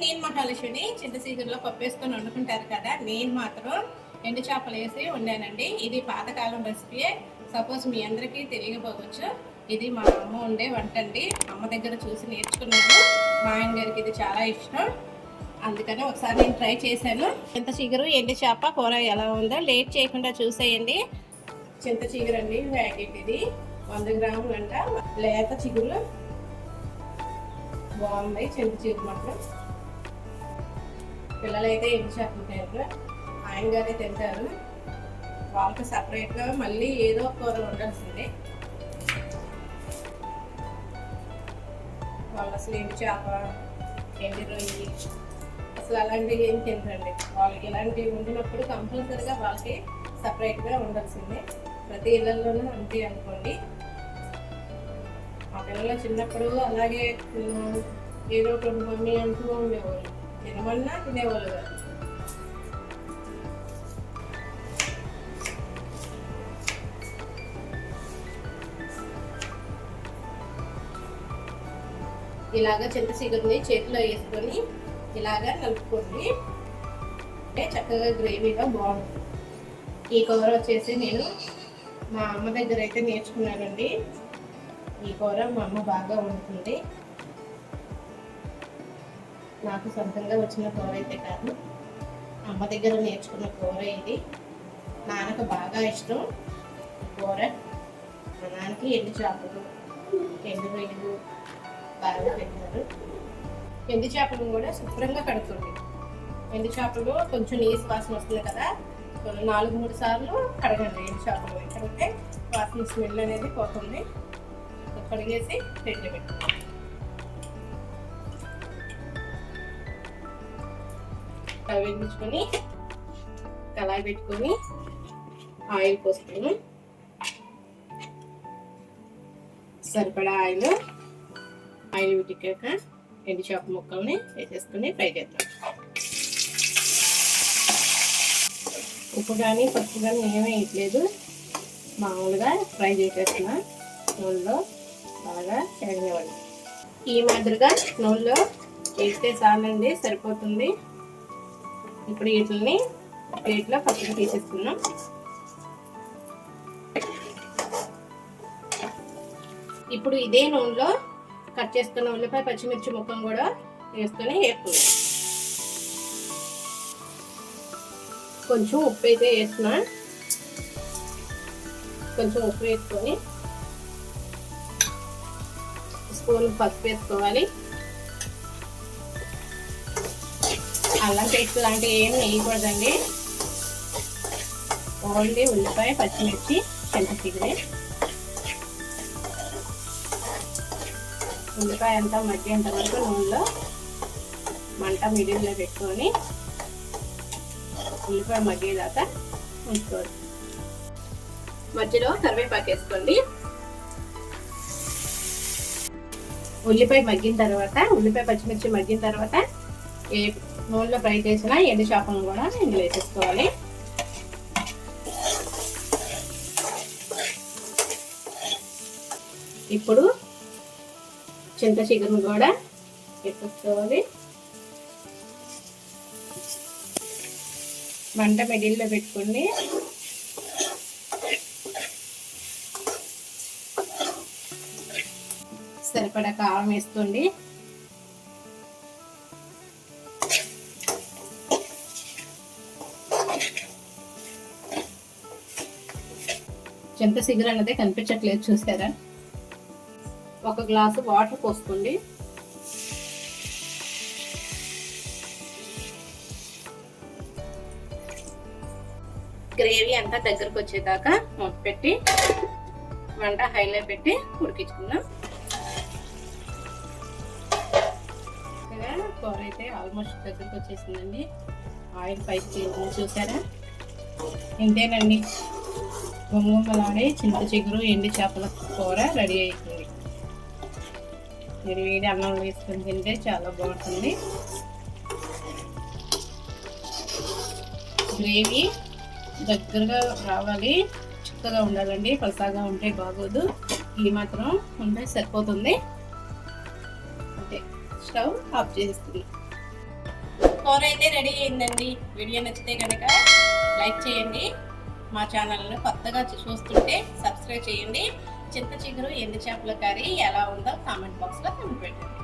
నేను మా మహాలక్ష్మిని చింతసీగురులో పప్పు వేసుకొని వండుకుంటారు కదా నేను మాత్రం ఎండు చేపలు వేసి వండానండి. ఇది పాతకాలం రెసిపీ సపోజ్ మీ అందరికీ తెలియకపోవచ్చు ఇది మా అమ్మ ఉండే వంట అండి అమ్మ దగ్గర చూసి నేర్చుకున్నాను. మా ఆయన గారికి ఇది చాలా ఇష్టం. అందుకని ఒకసారి నేను ట్రై చేశాను. చింత చిగురు ఎండు చేప కూర ఎలా ఉందో లేట్ చేయకుండా చూసేయండి. చింత చిగురు అండి ప్యాకెట్ ఇది. వంద గ్రాములు అంట. లేత చిగురు. బాగుంది చింత చిగురు మాత్రం. పిల్లలైతే ఎండు చేపలు తింటారు ఆయన గారే తింటారు. వాళ్ళకి సపరేట్గా మళ్ళీ ఏదో ఒక కూర ఉండాల్సిందే. వాళ్ళు అసలు ఎండు చేప ఏంటి రొయ్యి? అసలు అలాంటివి ఏం తినరండి. వాళ్ళకి ఇలాంటివి ఉండినప్పుడు కంపల్సరీగా వాళ్ళకి సపరేట్గా ఉండాల్సిందే. ప్రతి ఇళ్ళల్లోనూ అంతే అనుకోండి. మా పిల్లలు చిన్నప్పుడు అలాగే ఏదో ఒకటి మమ్మీ అంటూ ఉండేవాళ్ళు. తినమన్నా తినేవాళ్ళు కాదు. ఇలాగ చింత చిగురిని చేతిలో వేసుకొని ఇలాగ నలుపుకోండి అంటే చక్కగా గ్రేవీగా బాగుంటుంది. ఈ కూర వచ్చేసి నేను మా అమ్మ దగ్గర అయితే నేర్చుకున్నానండి. ఈ కూర మా అమ్మ బాగా వండుతుంది. నాకు సొంతంగా వచ్చిన కూర అయితే కాదు. అమ్మ దగ్గర నేర్చుకున్న కూర ఇది. నాన్నకు బాగా ఇష్టం కూర. మా నాన్నకి ఎండు చేపలు ఎండు రొయ్యలు బాగా పెట్టారు ఎండు చేపలు కూడా శుభ్రంగా కడుతుంది ఎండు చేపలు కొంచెం నీసు వాసన వస్తుంది కదా నాలుగు మూడు సార్లు కడగండి ఎండు చేపలు. కడిగితే వాసన స్మెల్ అనేది పోతుంది కడిగేసి ఫ్రిడ్జ్లో పెట్టుకోండి స్టవ్ కళాయి పెట్టుకొని ఆయిల్ పోసుకొని సరిపడా ఆయిల్ ఆయిల్ ఉడికాక ఎండు చేప ముక్కల్ని వేసేసుకొని ఫ్రై చేద్దాం. ఉప్పు కానీ పప్పు కానీ ఏమీ వేయట్లేదు. మామూలుగా ఫ్రై చేసేసిన నూనెలో బాగా చేగనివ్వండి ఈ మాదిరిగా నూనెలో వేస్తే చాలండి సరిపోతుంది. ఇప్పుడు వీటిని ప్లేట్లో పక్కన తీసేసుకున్నాం ఇప్పుడు ఇదే నూనెలో కట్ చేసుకున్న ఉల్లిపాయ పచ్చిమిర్చి ముక్కను కూడా వేసుకొని వేపుకుందాం. కొంచెం ఉప్పు అయితే వేస్తున్నా. కొంచెం ఉప్పు వేసుకొని స్పూన్ పసుపు వేసుకోవాలి. అల్లం పేస్ట్ లాంటివి ఏం వేయకూడదండి. ఓన్లీ ఉల్లిపాయ పచ్చిమిర్చి చింతచిగురే ఉల్లిపాయ అంతా మగ్గేంత వరకు నూనెలో మంట మిడిల్లో పెట్టుకొని ఉల్లిపాయ మగ్గేదాకా ఉంచుకోవాలి. మధ్యలో కరివేపాకు వేసుకోండి. ఉల్లిపాయ మగ్గిన తర్వాత ఉల్లిపాయ పచ్చిమిర్చి మగ్గిన తర్వాత ఏ నూనెలో ఫ్రై చేసిన ఎండు చేపలను కూడా ఇందులో వేసేసుకోవాలి. ఇప్పుడు చింత చికెన్ కూడా వేసేసుకోవాలి. మంట మిడిల్లో పెట్టుకోండి సరిపడా కారం వేసుకోండి. చింత సిగురు అన్నదే కనిపించట్లేదు చూసారా ఒక గ్లాసు వాటర్ పోసుకోండి. గ్రేవీ అంతా దగ్గరకు వచ్చేదాకా మూత పెట్టి వంట హైలో పెట్టి ఉడికించుకుందాం. కూర అయితే ఆల్మోస్ట్ దగ్గరకు వచ్చేసిందండి. ఆయిల్ పైకి చూసారా? ఇంతేనండి. గుమ్మలాడే చింత చిగురు ఎండి చేపల కూర రెడీ అవుతుంది మీరు వేడి అన్నం వేసుకొని తింటే చాలా బాగుంటుంది. గ్రేవీ దగ్గరగా రావాలి. చిక్కగా ఉండాలండి. పలసాగా ఉంటే బాగోదు. ఈ మాత్రం ఉంటే సరిపోతుంది. అంతే స్టవ్ ఆఫ్ చేసేస్తుంది. కూర అయితే రెడీ అయిందండి. వీడియో నచ్చితే కనుక లైక్ చేయండి. మా ఛానల్ని కొత్తగా చూస్తుంటే సబ్స్క్రైబ్ చేయండి. చింత చిగురు ఎండు చేపల కర్రీ ఎలా ఉందో కామెంట్ బాక్స్లో కమెంట్ పెట్టండి